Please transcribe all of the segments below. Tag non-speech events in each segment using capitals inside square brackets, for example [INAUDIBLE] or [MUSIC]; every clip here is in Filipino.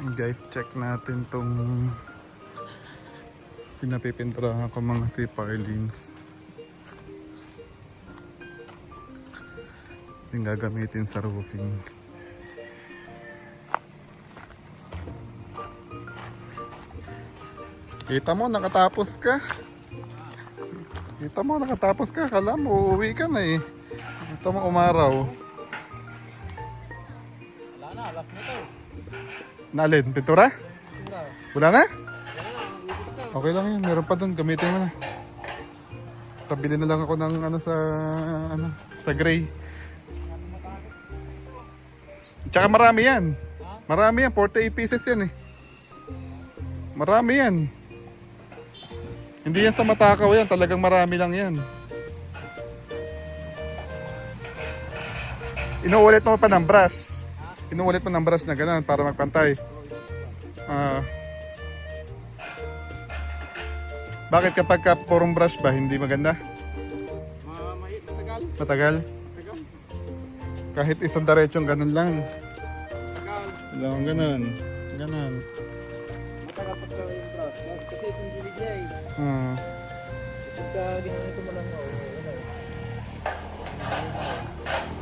Guys, check natin tong pinapipinturahan ko mga sipilings. Yung gagamitin sa roofing. Kita mo, nakatapos ka. Kita mo, nakatapos ka. Kala mo, uuwi ka na eh. Kita mo, umaraw. Wala na, alas na to. Nalin, pintura? Tura. Wala na? Na, na. Okay lang yun, meron pa dun, gamitin mo na. Pabili na lang ako ng ano sa ano sa gray. Tsaka marami yan. Marami yan, 48 pieces yan eh. Marami yan. Hindi yan sa matakaw yan, talagang marami lang yan. Inuulit mo pa ng brush. Inuulit mo ng brush na ganun para magpantay. Ah. Bakit kapag ka purong brush ba, hindi maganda? Matagal. Matagal? Kahit isang diretsyon, ganun lang. Matagal. Lang, ganun. Ganun. Matagal pagka yung brush. Kasi itong gilid niya eh. Hmm. Pagka ginanito mo lang, oh, ano.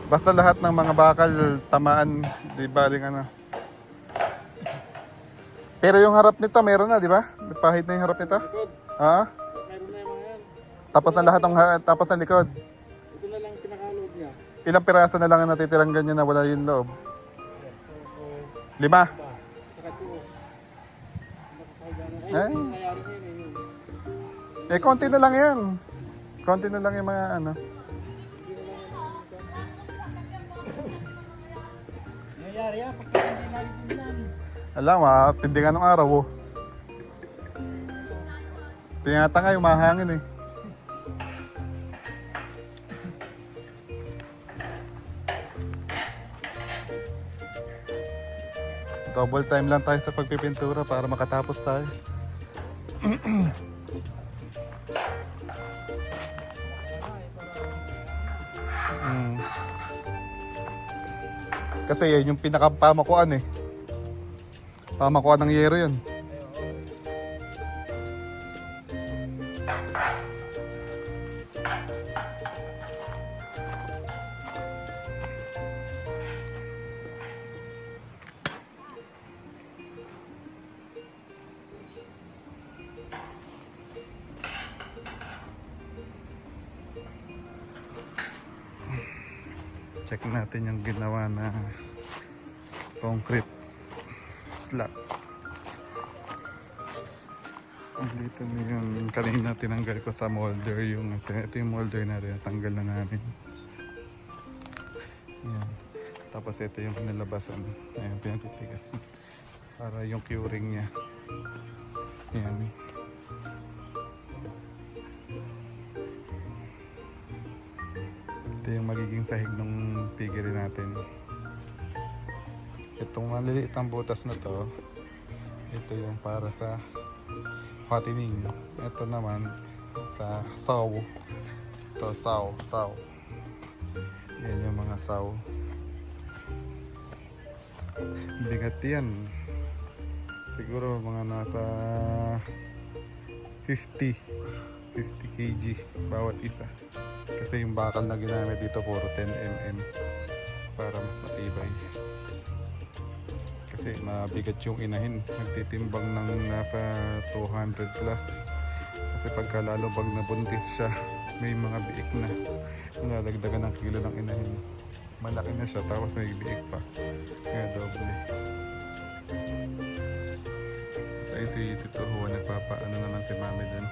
Basta lahat ng mga bakal tamaan, di baling ano. Pero yung harap nito, meron na, di ba? Pahit na yung harap nito. Ha? Meron na yung mga yan. Tapos ang lahat ng tapos ang likod. Ito na lang pinakaload niya. Ilang piraso na lang ang natitirang ganyan na wala yung loob? Lima. eh. Eh, konti na lang yan. Konti na lang yung mga ano. Yan. Pagka hindi nalitin yan. Alam, ah, tindi nga nung araw, oh. Tingata nga yung mahangin eh. Double time lang tayo sa pagpipintura para makatapos tayo. [CLEARS THROAT] Mm. Kasi yan yung pinakapamakuan eh. Pamakuan ng yero yun. Check natin yung ginawa na concrete slab. Dito na yung kanina tinanggal ko sa molder yung ito, ito yung molder natin natanggal na namin. Yan. Tapos ito yung nalabasan. Ayan, pinatitigas. Para yung curing niya. Yan. Magiging sahig ng piggery natin. Itong maliliit ang butas na to, ito yung para sa fattening. Ito naman sa saw. Ito saw, saw. Yan yung mga saw. Bigat yan. Siguro mga nasa 50 50 kg bawat isa. Kasi yung bakal na ginamit dito puro 10 mm para mas matibay. Kasi mabigat yung inahin. Nagtitimbang ng nasa 200 plus. Kasi pagka lalo pag nabuntis siya, may mga biik na. Nadagdagan ng kilo ng inahin. Malaki na siya tapos may biik pa. Kaya doble. Sa si Tito Juan, nagpapaano naman si Mami dun.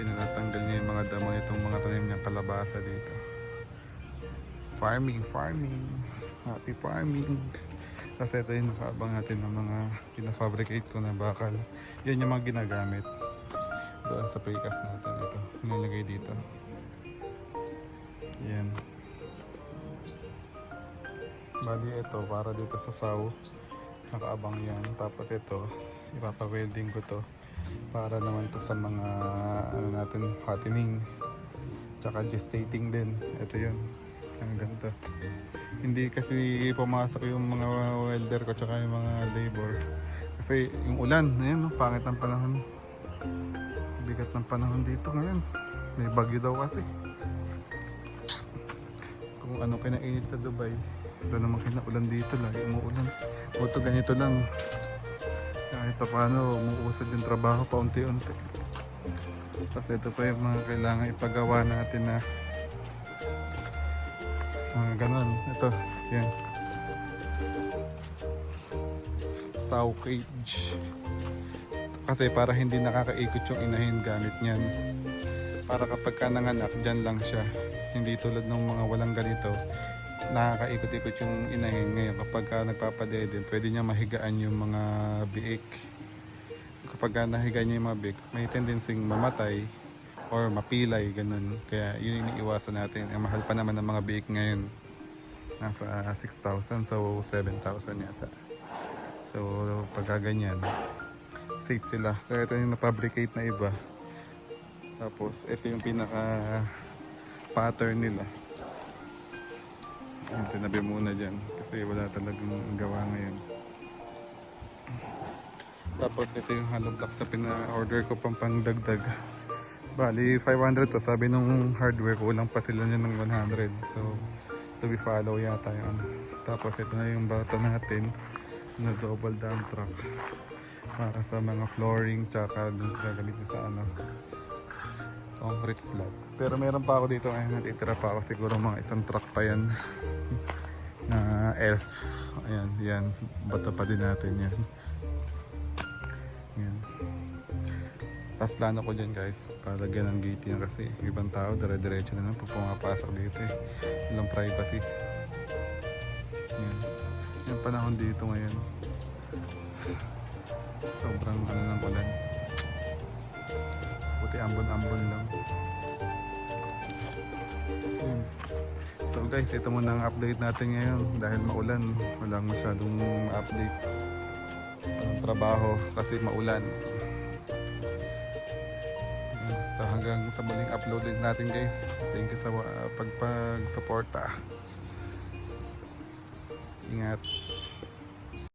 Pinatanggal niya yung mga damo nitong mga tanim niyang kalabasa dito. Farming, farming. Happy farming. Kasi ito yung nakaabang natin ng mga pinafabricate ko na bakal. Yan yung mga ginagamit. Doon sa precast natin. Ito, nilalagay dito. Yan. Bali ito, para dito sa saw. Nakaabang yan. Tapos ito, ipapa-welding ko to. Para naman to sa mga ano natin, fattening. Tsaka gestating din. Ito yun. Ang ganda. Hindi kasi pumasok yung mga welder ko tsaka yung mga labor. Kasi yung ulan, ayun, no, pangit ng panahon. Bigat ng panahon dito ngayon. May bagyo daw kasi. Kung ano kinainit sa Dubai, ito naman kinaulan dito, lagi umuulan. Buto ganito lang. Kahit pa paano, umuusad yung trabaho paunti-unti. Kasi ito pa yung mga kailangan ipagawa natin na mga ganon. Ito, yan. Sow cage. Kasi para hindi nakakaikot yung inahin gamit niyan. Para kapag ka nanganak, dyan lang siya. Hindi tulad ng mga walang ganito, nakakaikot-ikot yung inahin. Ngayon, kapag ka nagpapadede, pwede niya mahigaan yung mga biik. Kapag ka nahiga niya yung mga biik, may tendency mamatay or mapilay, ganun. Kaya yun iniiwasan natin. Ang mahal pa naman ng mga biik ngayon. Nasa ah, 6,000, so 7,000 yata. So, pagka ganyan, safe sila. So, ito yung na-fabricate na iba. Tapos, ito yung pinaka pattern nila. Ayan, tinabi muna dyan kasi wala talagang gawa ngayon. Tapos, ito yung hollow block sa pina-order ko pang pangdagdag. Bali, 500 to. Sabi nung hardware, kulang pa sila niya ng 100. So, to be follow yata yun. Tapos, ito na yung bata natin na double dump truck para sa mga flooring tsaka dun sa gagamitin sa ano concrete slab. Pero meron pa ako dito ngayon natitira pa ako. Siguro mga isang truck pa yan. [LAUGHS] Na elf. Ayan yan. Bato pa din natin yan. Yan. Tapos plano ko dyan guys palagyan ng gate yan kasi ibang tao dire-diretso na lang pag pumapasok dito eh. Walang privacy. Yan. Yung panahon dito ngayon. Sobrang ano ng ulan buti ambon-ambon lang. So guys ito muna ang update natin ngayon. Dahil maulan walang masyadong update ang trabaho kasi maulan. So hanggang sa muling upload natin guys. Thank you sa pagpag-suporta. Ingat